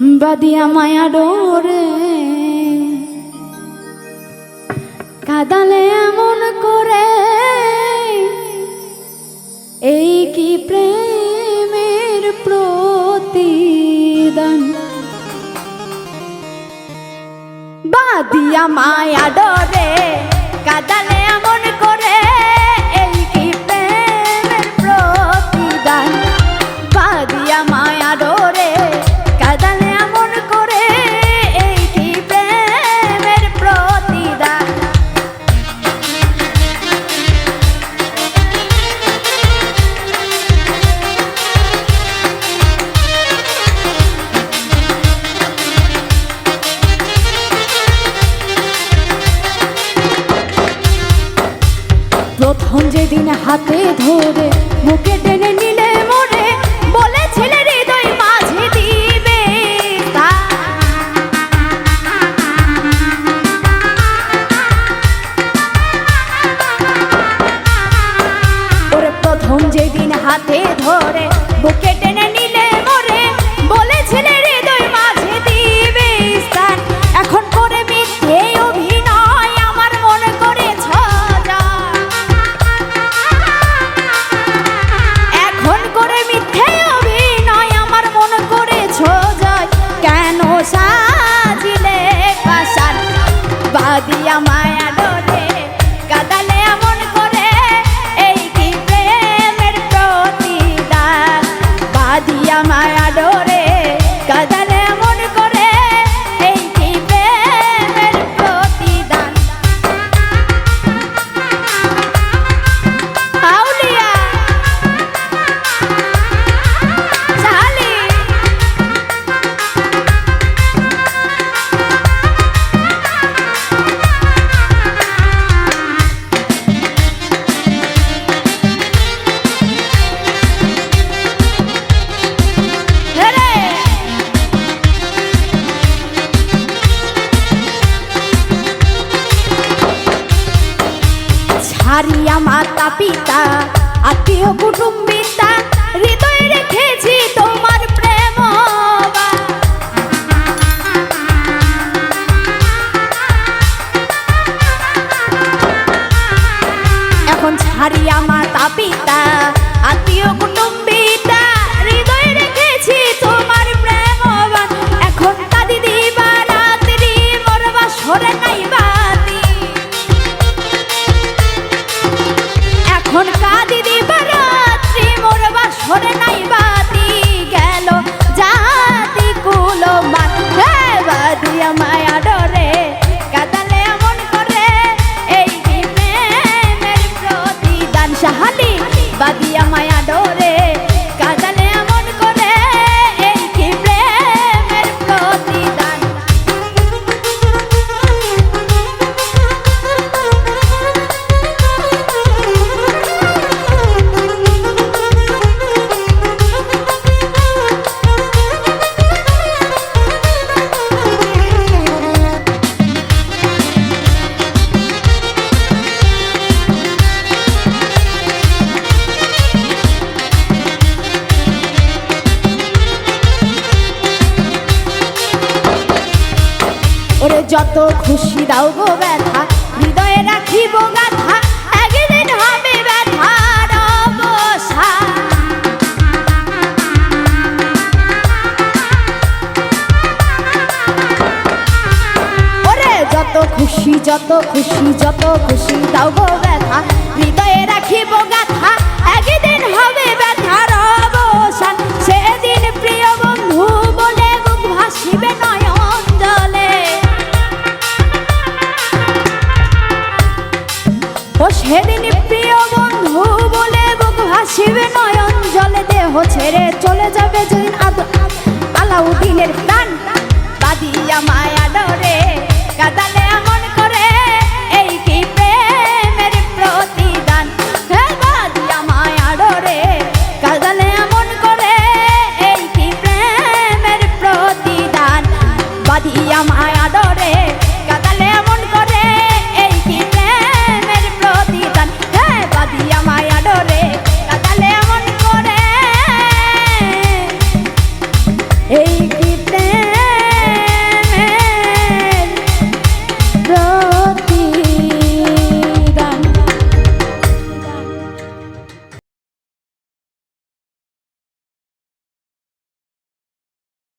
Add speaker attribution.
Speaker 1: বাদিয়া মায়া ডোরে। কাদালে এমন করে। এই কি প্রেমের প্রতিদান? বাদিয়া মায়া ডরে কাদালে প্রথম যেদিন হাতে ধরে মুখে টেনে নিলে মরে বলেছিলে হৃদয় মাঝে দিবে ওরে প্রথম যেদিন হাতে ধরে বুকে টেনে ছাড়িয়া মাতা পিতা, আত্মীয় কুটুম্বিতা, হৃদয়ে রেখেছি তোমার প্রেম এখন ছাড়িয়া মাতা পিতা, আত্মীয় কুটুম্বিতা বাদিয়া ওরে যত খুশি দাও গো ব্যথা, হৃদয়ে রাখিব গাথা ওরে যত খুশি যত খুশি যত খুশি দাও গো ভাসিবে নয়ন জলে দেহ ছেড়ে চলে যাবে আদ- আলাউদ্দিনের প্রাণ বাদিয়া মায়া ডরে কাদাল